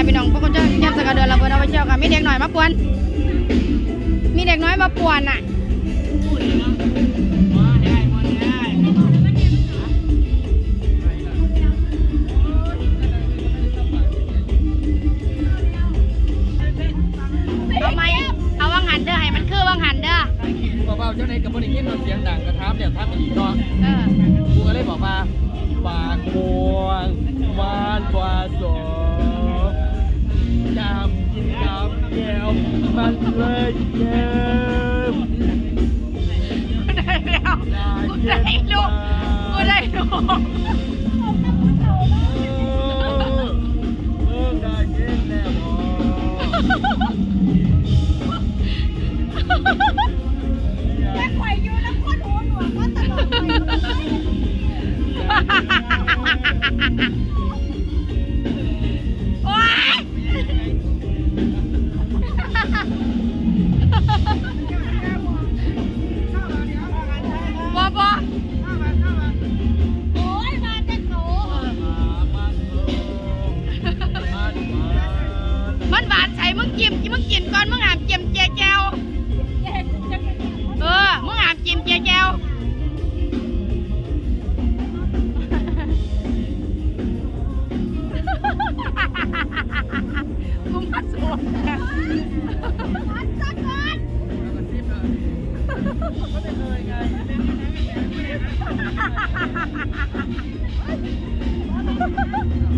ค่ะพี่น้องพวกคนเจ้าแก้มสกัดเดือนระเบิดเอาไปเชี่ยวค่ะมีเด็กหน่อยมาป่วน มีเด็กน้อยมาป่วนอะเอาไหมเอาว่างหันเด้อให้มันคือว่างหันเด้อเบาๆเจ้าในกับบริกินเสียงดังกระทำเนี่ยทำอีกเนาะเออกูก็เลยบอกว่าปากบวงวานกว่าสอง ハハハハ มันหวานใส่มึงจิ้มมึงกินก่อนมึงหามจิ้มเจียแจวแยกจะเป็นอย่างคนเออมึงหามจิ้มเจียแจวกูมาสวนพัดสักก่อนส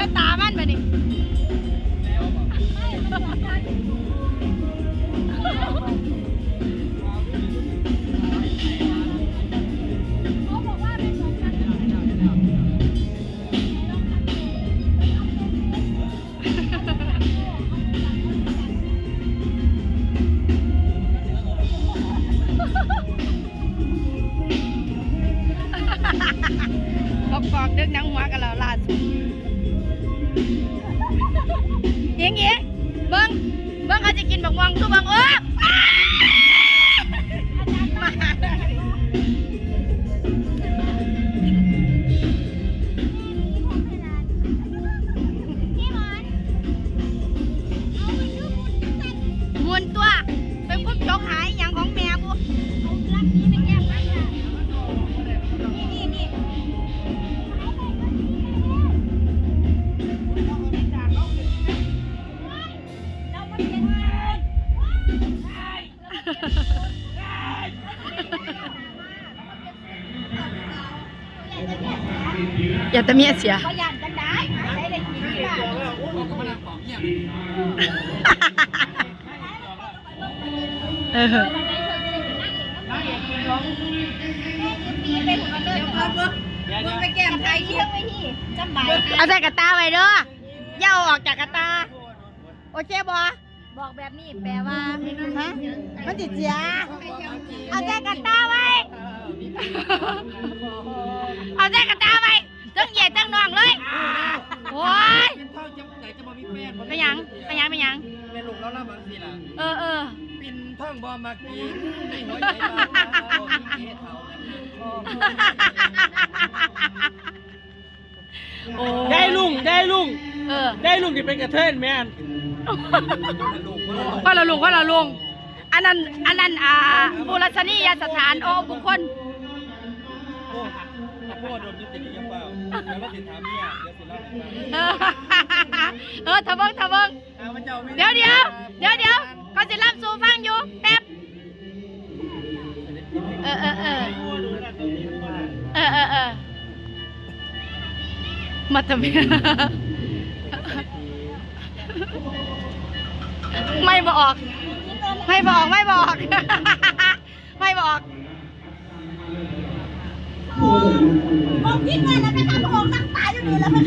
น้ำลายดีดใส่ตามันไปดิเขาบอกว่าเป็นสองพันบอกบอกดึกนังหัวกันแล้วล่าสุด ยิงยิงเบิ้งเบิ้งเขาจะกินบักม่วงคือบักเออ อย่าแต่เมียเสีย เขายันกันได้ได้เลยทีนี้ค่ะเออปีเป็นหัวเลยครับมึงไปแก้มใครเที่ยวไปที่จำบายเอาใส่กระตาไว้เด้ออย่าเอาออกจากกระตา โอเคบ่บอกแบบนี้แปลว่าฮะมันติดเสียเอาใส่กระตาไว้เอา ใส่กระตาไว้ทั้งเหยียดทั้งนองเลยโอ้ยเป็นเท่าจะไหนจะมามีแฟนไปหยังไปหยังไปหยังแม่ลูกเราล่ำบางทีล่ะเออเออปินท่องบอมากินในหัวใจบ้าเราเกเท่าได้ลุงได้ลุงเออได้ลุงที่เป็นกระเทยแมนก็ละลุงก็ละลุงอันนั้นอันนั้นอ่าบุรชนียสถานโอบุคคล โหโดนยึดติดยังเปล่าแล้วมาติดถามเนี่ยเดี๋ยวสิเล่าให้ฟังเออเออทะเบิงทะเบิงเอามันจะอาไม่เดี๋ยวเดี๋ยวเดี๋ยวเดี๋ยวเขาจะรับสู่ฟังอยู่แป๊บเออเออเออเออเออเออมาทำไมไม่บอก ไม่บอกไม่บอก ผมคิดว่าแล้วนะคะพระองค์นั่งตายอยู่นี่แล้วมัน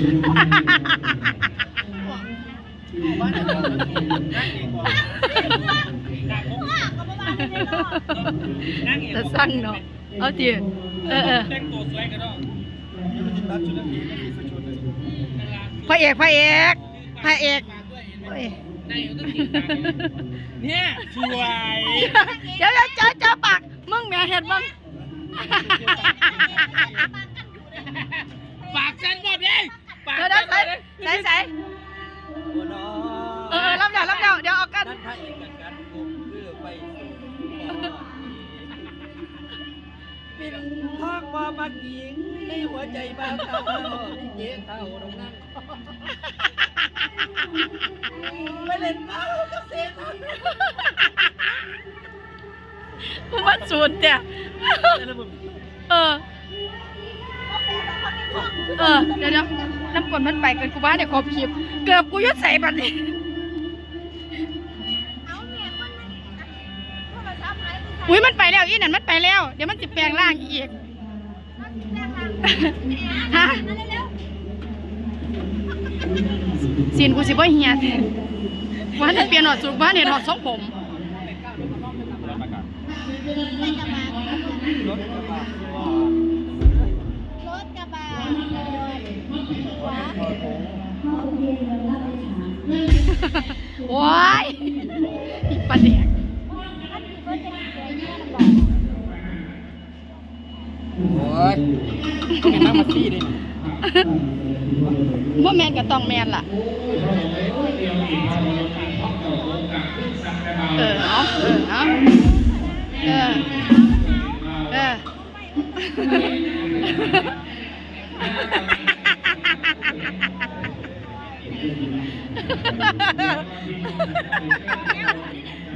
ว่าก็ประมาณนี้เนาะนั่งเองจะสั่งเนาะเอาทีเออเออแต่งตัวสวยกันเนาะมันจะตัดชุดนักเรียนนักเรียนสักชุดหนึ่งพระเอกพระเอกพระเอกโอ้ยเนี่ยสวย เดี๋ยวเดี๋ยวเจอเจอปากมึงแม่เห็ดมึง ปากฉันหมดเลยปากเดี๋ยวเดี๋ยวใส่ใส่ใส่เออรับเดี๋ยวรับเดี๋ยวเดี๋ยวเอากัน นั่นพระเอกกันกันผมคือไปปิดทองบ่มักหญิงในหัวใจบ้านเท่าเย็นเท่าตรงนั้นไปเล่นเป้ากับเสียงมึง ว่าศูนย์เนี่ยเออ เออ เดี๋ยวเดี๋ยวน้ำกลมันไปเกินกูบ้านเนี่ยครบคลิป เกือบกูยุดใส่บัตรนี่เอาแม่คนนึงโทรศัพท์หายไปอุ้ยมันไปแล้วอีนั่นมันไปแล้ว เดี๋ยวมันจะแปลงร่างอีกฮะสินกูสิบ่เฮียแท้ว่าจะเปลี่ยนหอดสูงบ้านเนี่ยหอดทรงผม รถกระบะขวาโอ้ยอีปลาแดกโอ้ยต้องเป็นนั่งมาที่ดิว่าแมนกับตองแมนล่ะ เออ เอาเออ เอา เออเออ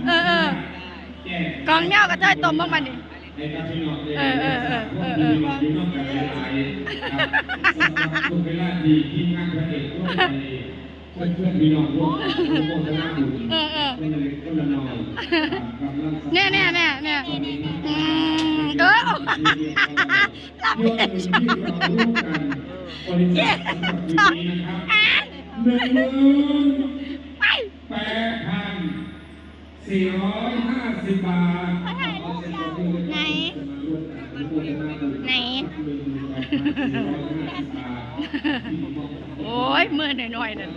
เออกองเงี้ยวกับเจ้ยต้มบ้างมันนี่เออเออเออเออเออเอ อเออเนี่ยเนี่ยเนี่ยเนี่ยอืมเออรับเองชอบเย้ชอบอ่านหนึ่งหมื่นไปแปดพันสี่ร้อยห้าสิบบาทไหน ไหน โอ้ยมือหน่อยๆนั่น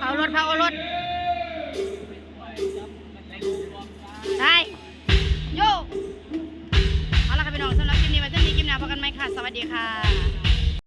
เอารถเอารถไปโยเอาละค่ะพี่น้องสำหรับคลิปนี้ไว้เท่านี้คลิปหน้าพบกันไหมค่ะ สวัสดีค่ะ